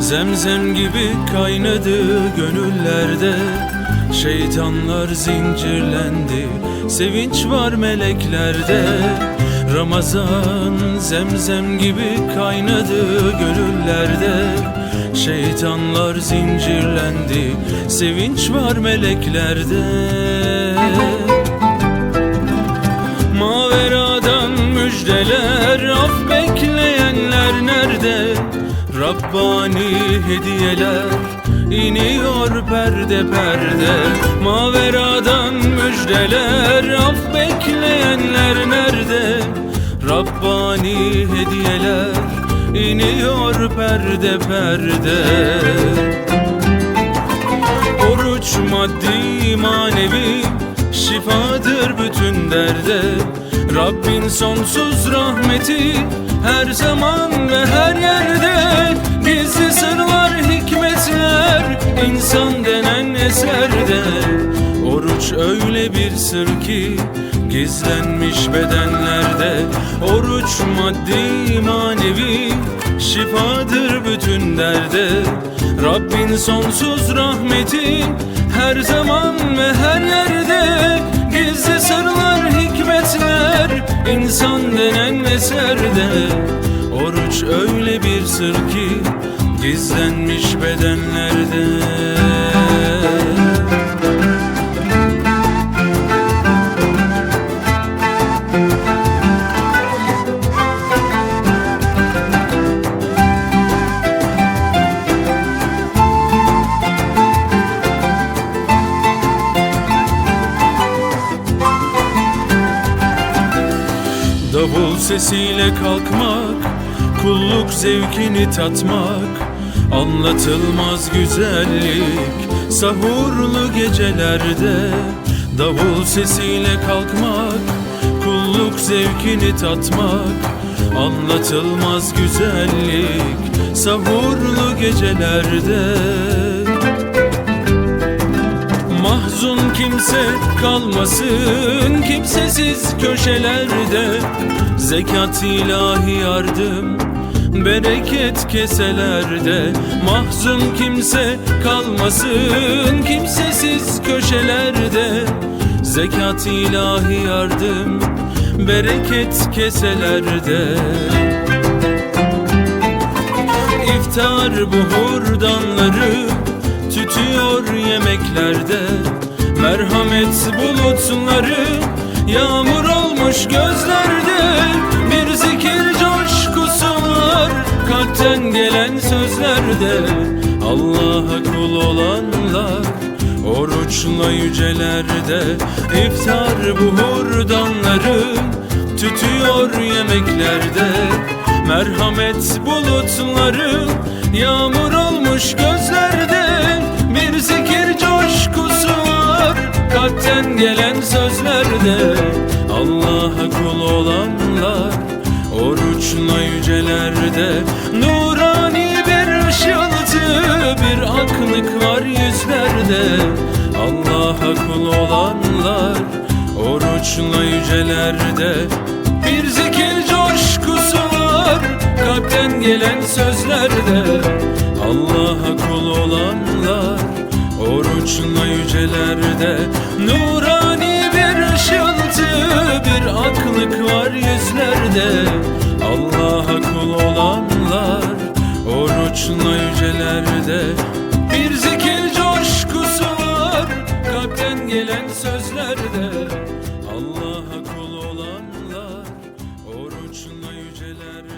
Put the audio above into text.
Zemzem gibi kaynadı gönüllerde. Şeytanlar zincirlendi Sevinç var meleklerde. Ramazan zemzem gibi kaynadı gönüllerde. Şeytanlar zincirlendi Sevinç var meleklerde. Maveradan müjdeler Af bekleyenler nerede Rabbani hediyeler iniyor perde perde. Maveradan müjdeler Af bekleyenler nerede? Rabbani hediyeler iniyor perde perde. Oruç maddi manevi şifadır bütün derde. Rabbin sonsuz rahmeti her zaman ve her yerde insan denen eserde Oruç öyle bir sır ki gizlenmiş bedenlerde. Oruç maddi manevi şifadır bütün derde. Rabbin sonsuz rahmeti her zaman ve her yerde. Gizli sırlar hikmetler insan denen eserde gizlenmiş bedenlerde. Davul sesiyle kalkmak, kulluk zevkini tatmak Anlatılmaz güzellik, sahurlu gecelerde. Davul sesiyle kalkmak, kulluk zevkini tatmak. Anlatılmaz güzellik, sahurlu gecelerde. Mahzun kimse kalmasın kimsesiz köşelerde. Zekat ilahi yardım bereket keselerde Mahzun kimse kalmasın kimsesiz köşelerde. Zekat ilahi yardım bereket keselerde. İftar buhurdanları tütüyor yemeklerde. Merhamet bulutları yağmur olmuş gözlerde gelen sözlerde Allah'a kul olanlar oruçla yücelerde. İftar buhurdanları tütüyor yemeklerde. Merhamet bulutları yağmur olmuş gözlerde. Bir zikir coşkusu var kalpten gelen sözlerde. Allah'a kul olanlar oruçla yücelerde. Nurani yüzlerde Allah'a kul olanlar oruçla yücelerde Bir zikir coşkusu var kalpten gelen sözlerde Allah'a kul olanlar oruçla yücelerde Nurani bir ışıltı bir aklık var yüzlerde yerlerde Allah'a kul olanlar Oruçla yüceler.